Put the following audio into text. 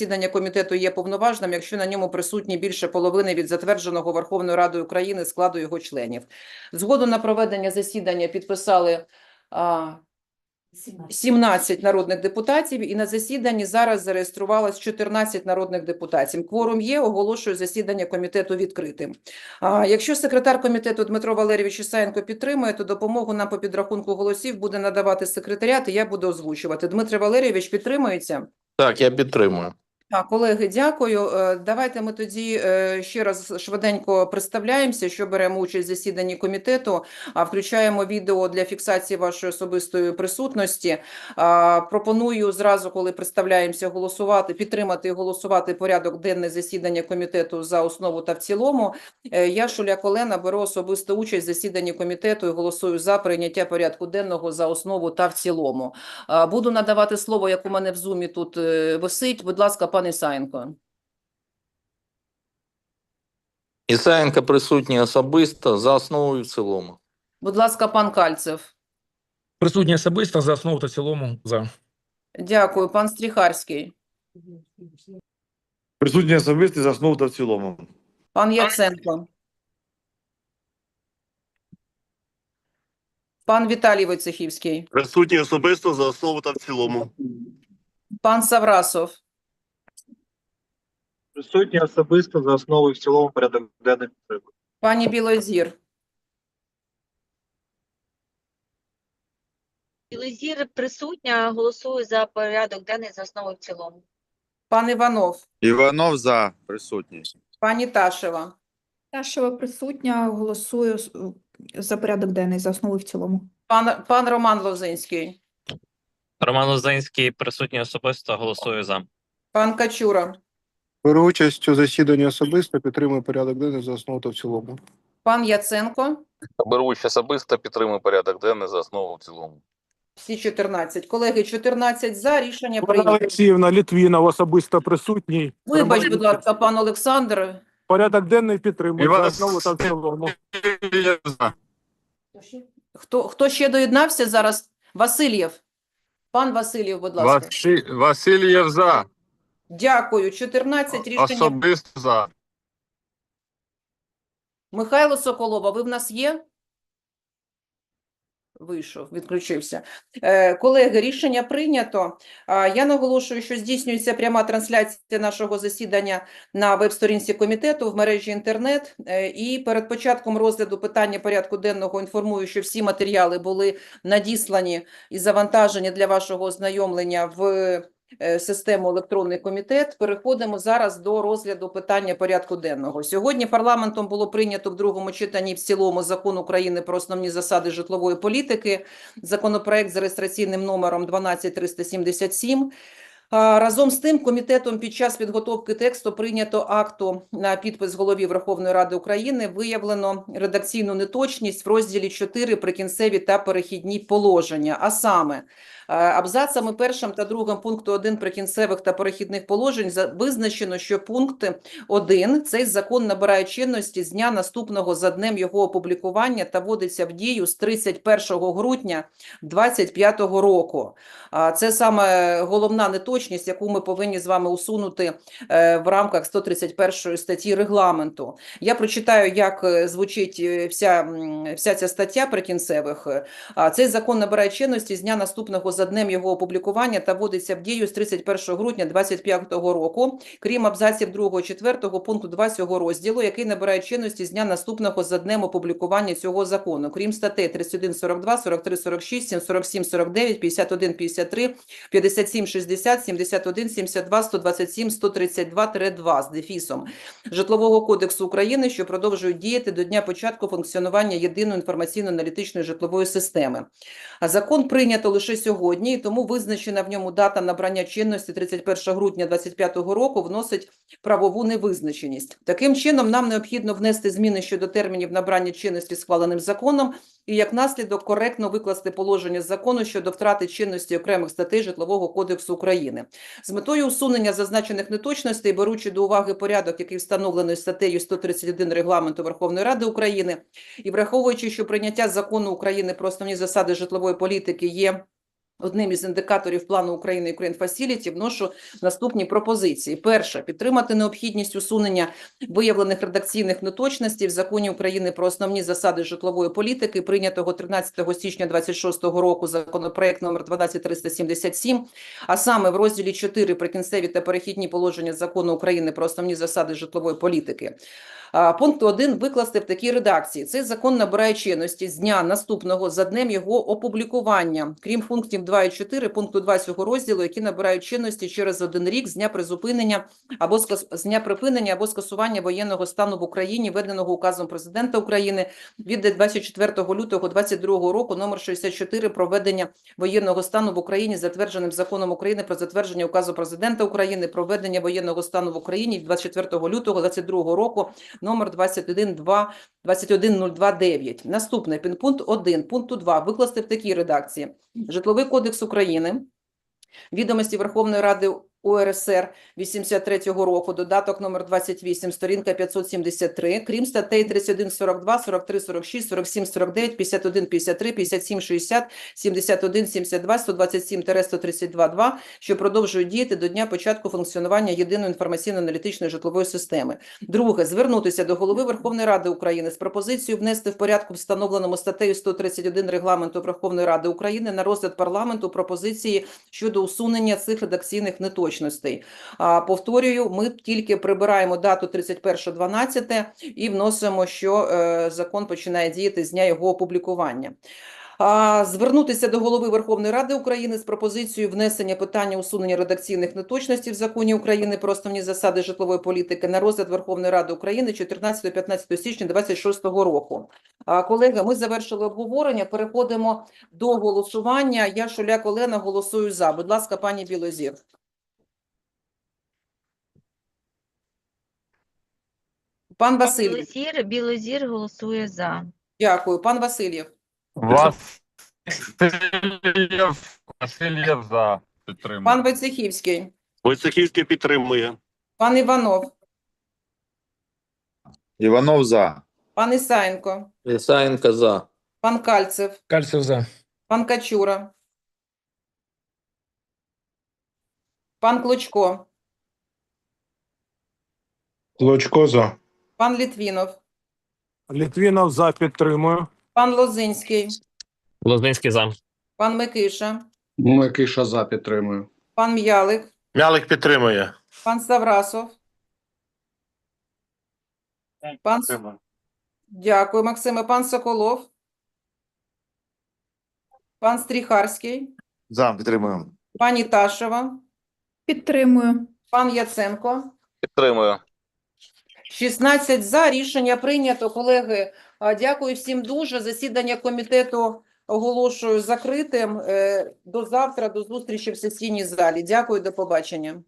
засідання комітету є повноважним, якщо на ньому присутні більше половини від затвердженого Верховною Радою України складу його членів. Згоду на проведення засідання підписали а, 17 народних депутатів, і на засіданні зараз зареєструвалось 14 народних депутатів. Кворум є, оголошую засідання комітету відкритим. А, Якщо секретар комітету Дмитро Валерійович Ісаєнко підтримує, то допомогу нам по підрахунку голосів буде надавати секретаріат, і я буду озвучувати. Дмитро Валерійович підтримується? Так, я підтримую. Так, колеги, дякую. Е, Давайте ми тоді е, ще раз швиденько представляємося, що беремо участь в засіданні комітету, а включаємо відео для фіксації вашої особистої присутності. Пропоную зразу, коли представляємося, голосувати, підтримати і голосувати порядок денний засідання комітету за основу та в цілому. Е, Я, Шуляк Олена, беру особисту участь в засіданні комітету і голосую за прийняття порядку денного за основу та в цілому. Буду надавати слово, як у мене в зумі тут е, висить. Будь ласка, пан Ісаєнко. Ісаєнко присутній особисто за основу і в цілому. Будь ласка, пан Кальцев. Присутні особисто за основу та в цілому за. Дякую, пан Стріхарський. Присутні особисті за основу та в цілому. Пан Яценко. Пан Віталій Войцехівський. Присутні особисто за основу та в цілому. Пан Саврасов. Присутні особисто за основу і в цілому порядок денний підтримки. Пані Білозір. Білозір присутня, голосую за порядок денний за основу і в цілому. Пан Іванов. Іванов за присутній. Пані Ташева. Ташева присутня, голосую за порядок денний за основу і в цілому. Пан, пан Роман Лозинський. Роман Лозинський присутній особисто голосує за. Пан Качура. Беру участь у засіданні особисто, підтримую порядок денний за основу та в цілому. Пан Яценко. Беру участь особисто, підтримую порядок денний за основу в цілому. Всі 14. Колеги, 14 за. Рішення Олена прийнято. Олексіївна Літвінов особисто присутній. Вибач, будь ласка, пан Олександр. Порядок денний підтримую за Іван основу та в цілому. Хто, хто ще доєднався зараз? Васильєв. Пан Васильєв, будь ласка. Васильєв за. Дякую. 14 рішення. Особисто за. Михайло Соколова, ви в нас є? Вийшов, відключився. Е, колеги, рішення прийнято. Я наголошую, що здійснюється пряма трансляція нашого засідання на веб-сторінці комітету в мережі інтернет. Е, і перед початком розгляду питання порядку денного інформую, що всі матеріали були надіслані і завантажені для вашого ознайомлення в систему електронний комітет. Переходимо зараз до розгляду питання порядку денного. Сьогодні парламентом було прийнято в другому читанні в цілому закон України про основні засади житлової політики. Законопроект з реєстраційним номером 12377. Разом з тим, комітетом під час підготовки тексту прийнято акту на підпис голові Верховної Ради України. Виявлено редакційну неточність в розділі 4 прикінцеві та перехідні положення. А саме абзацами першим та другим пункту 1 прикінцевих та перехідних положень визначено, що пункт 1 цей закон набирає чинності з дня наступного за днем його опублікування та вводиться в дію з 31 грудня 2025 року. Це саме головна неточність, яку ми повинні з вами усунути е, в рамках 131 статті регламенту. Я прочитаю, як е, звучить е, вся, вся ця стаття прикінцевих. А Цей закон набирає чинності з дня наступного за днем його опублікування та вводиться в дію з 31 грудня 2025 року, крім абзаців 2 4 пункту 2 цього розділу, який набирає чинності з дня наступного за днем опублікування цього закону, крім статей 31 42, 43 46, 47 49, 51 53, 57 60, 71 72, 127, 132-2 з дефісом Житлового кодексу України, що продовжують діяти до дня початку функціонування єдиної інформаційно-аналітичної житлової системи. Закон прийнято лише сьогодні, і тому визначена в ньому дата набрання чинності 31 грудня 2025 року вносить правову невизначеність. Таким чином, нам необхідно внести зміни щодо термінів набрання чинності схваленим законом і як наслідок коректно викласти положення закону щодо втрати чинності окремих статей Житлового кодексу України. З метою усунення зазначених неточностей, беручи до уваги порядок, який встановлений статтею 131 Регламенту Верховної Ради України, і враховуючи, що прийняття закону України про основні засади житлової політики є одним із індикаторів плану України Ukraine Facility, вношу наступні пропозиції. Перше, підтримати необхідність усунення виявлених редакційних неточностей в законі України про основні засади житлової політики, прийнятого 13 січня 2026 року законопроект номер 12377, а саме в розділі 4 прикінцеві та перехідні положення закону України про основні засади житлової політики. А, Пункт 1 викласти в такій редакції. Цей закон набирає чинності з дня наступного за днем його опублікування, крім пунктів 2 і 4 пункту 2 цього розділу, які набирають чинності через один рік з дня призупинення або з дня припинення або скасування воєнного стану в Україні, введеного указом президента України від 24 лютого 2022 року номер 64 про введення воєнного стану в Україні, затвердженим законом України про затвердження указу президента України про введення воєнного стану в Україні від 24 лютого 2022 року номер 212 21029. Наступне пункт 1 пункту 2 викласти в такій редакції. Житловий кодекс України, відомості Верховної Ради УРСР 83-го року, додаток номер 28, сторінка 573, крім статей 31, 42, 43, 46, 47, 49, 51, 53, 57, 60, 71, 72, 127-132, 2, що продовжують діяти до дня початку функціонування єдиної інформаційно-аналітичної житлової системи. Друге, звернутися до Голови Верховної Ради України з пропозицією внести в порядку, встановленому статтею 131 Регламенту Верховної Ради України на розгляд парламенту пропозиції щодо усунення цих редакційних неточностей. А, повторюю, ми тільки прибираємо дату 31.12 і вносимо, що е, закон починає діяти з дня його опублікування. Звернутися до Голови Верховної Ради України з пропозицією внесення питання усунення редакційних неточностей в законі України про основні засади житлової політики на розгляд Верховної Ради України 14-15 січня 2026 року. Колеги, ми завершили обговорення. Переходимо до голосування. Я Шуляк Олена голосую за. Будь ласка, пані Білозір. Пан Васильєв. Білозір, Білозір голосує за. Дякую. Пан Васильєв. Васильєв, Васильєв за. Підтримую. Пан Войцехівський. Войцехівський підтримує. Пан Іванов. Іванов за. Пан Ісаєнко. Ісаєнко за. Пан Кальцев. Кальцев за. Пан Качура. Пан Клочко. Клочко за. Пан Літвінов. Літвінов за підтримую. Пан Лозинський. Лозинський за. Пан Микиша. Микиша за підтримую. Пан М'ялик. Мялик підтримує. Пан Саврасов. Пан... С- Дякую, Максиме. Пан Соколов. Пан Стріхарський. За, підтримуємо. Пані Ташева. Підтримую. Пан Яценко. Підтримую. 16 за. Рішення прийнято. Колеги, дякую всім дуже. Засідання комітету оголошую закритим. Е, До завтра, до зустрічі в сесійній залі. Дякую, до побачення.